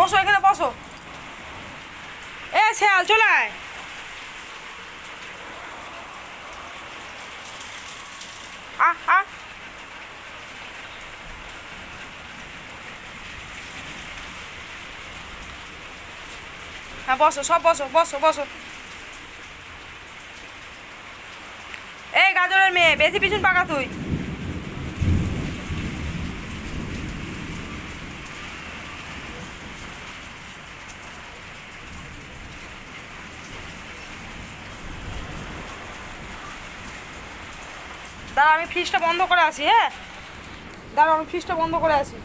বসো এখানে, বসো। এ, শেয়াল, চলে আহ আহ। হ্যাঁ বসো, সব বসো বসো বসো। এই, গাজরের মেয়ে, বেশি পিছন পাকা তুই। দাঁড়া, আমি ফ্রিজটা বন্ধ করে আসি হ্যাঁ? দাঁড়াও, আমি ফ্রিজটা বন্ধ করে আসি।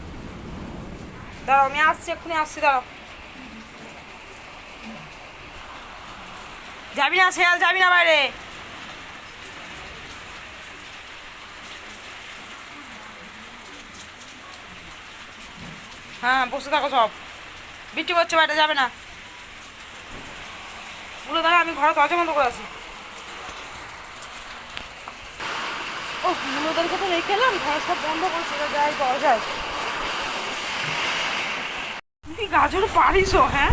দাঁড়াও, আমি আসছি, এক্ষুনি আসছি, দাঁড়াও। যাবি না, শেয়াল, যাবি না বাইরে। হ্যাঁ বসে থাকো সব। বৃষ্টি করছে, বাইরে যাবে না। বলে দাঁড়া, আমি ঘরে দরজা বন্ধ করে আসি। ও মুলোদেরকে তো রেখে এলাম ঘর সব বন্ধ করছে যাই যায় তুই গাজর পারিস ও, হ্যাঁ?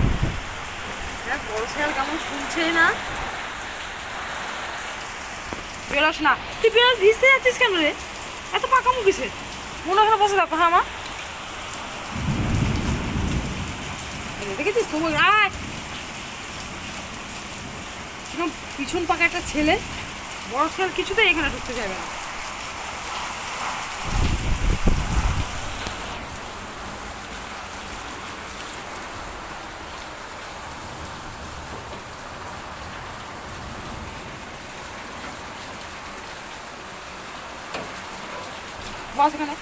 হ্যাঁ বড় শেয়াল কেমন শুনছেই না। বেরোস না। তুই বেরোস ভিজতে যাচ্ছিস কেন রে? এত পাকামু কিসে মনে ওখানে বসে থাকো হ্যাঁ এই দেখেছিস তুমি আয়! পিছন পাকা একটা ছেলে। বড় ছেলে কিছুতেই এখানে ঢুকতে যাবে না। বস এখানে।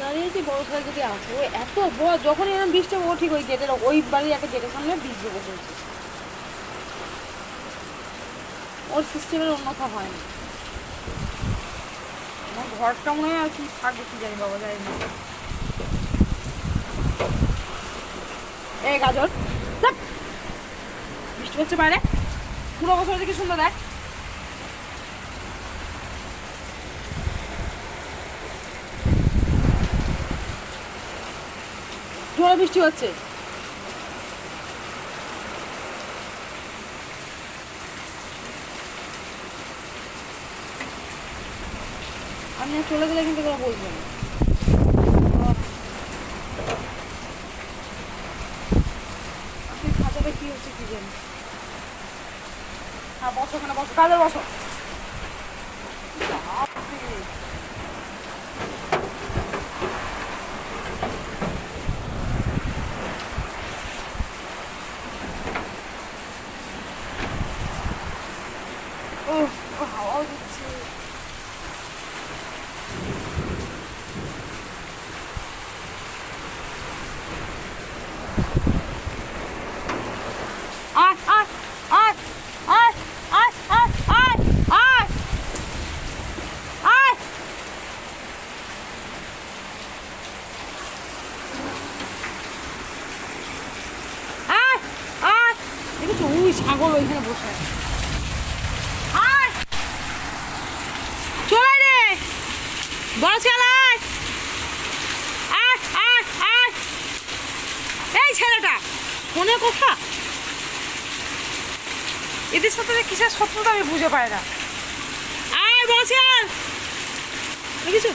দাঁড়িয়েছি বড় ছেলে যদি আসে ও এত বড়, যখনই এরকম বৃষ্টি ও ঠিক ওই গেটের ওই বাড়ির একটা গেটের সামনে বীজ দেবো ওর সিস্টেমের উন্নত হয় না। আমার ঘরটা মনে হয় আর কি থাকবে কি জানি বাবা জানি না এই গাজর। হচ্ছে বাইরে। পুরো বছর দেখে সুন্দর দেখ। বৃষ্টি হচ্ছে। আর চলে গেলে কিন্তু তোরা বলব না। 们的包子，刚才我说。嗯，不好，我去。ছাগল ওইখানে বসে এই ছেলেটা, মনে কথা এদের সাথে কিসের শত্রুতা আমি বুঝে পাই না। আয় বড় ছেলে! দেখেছ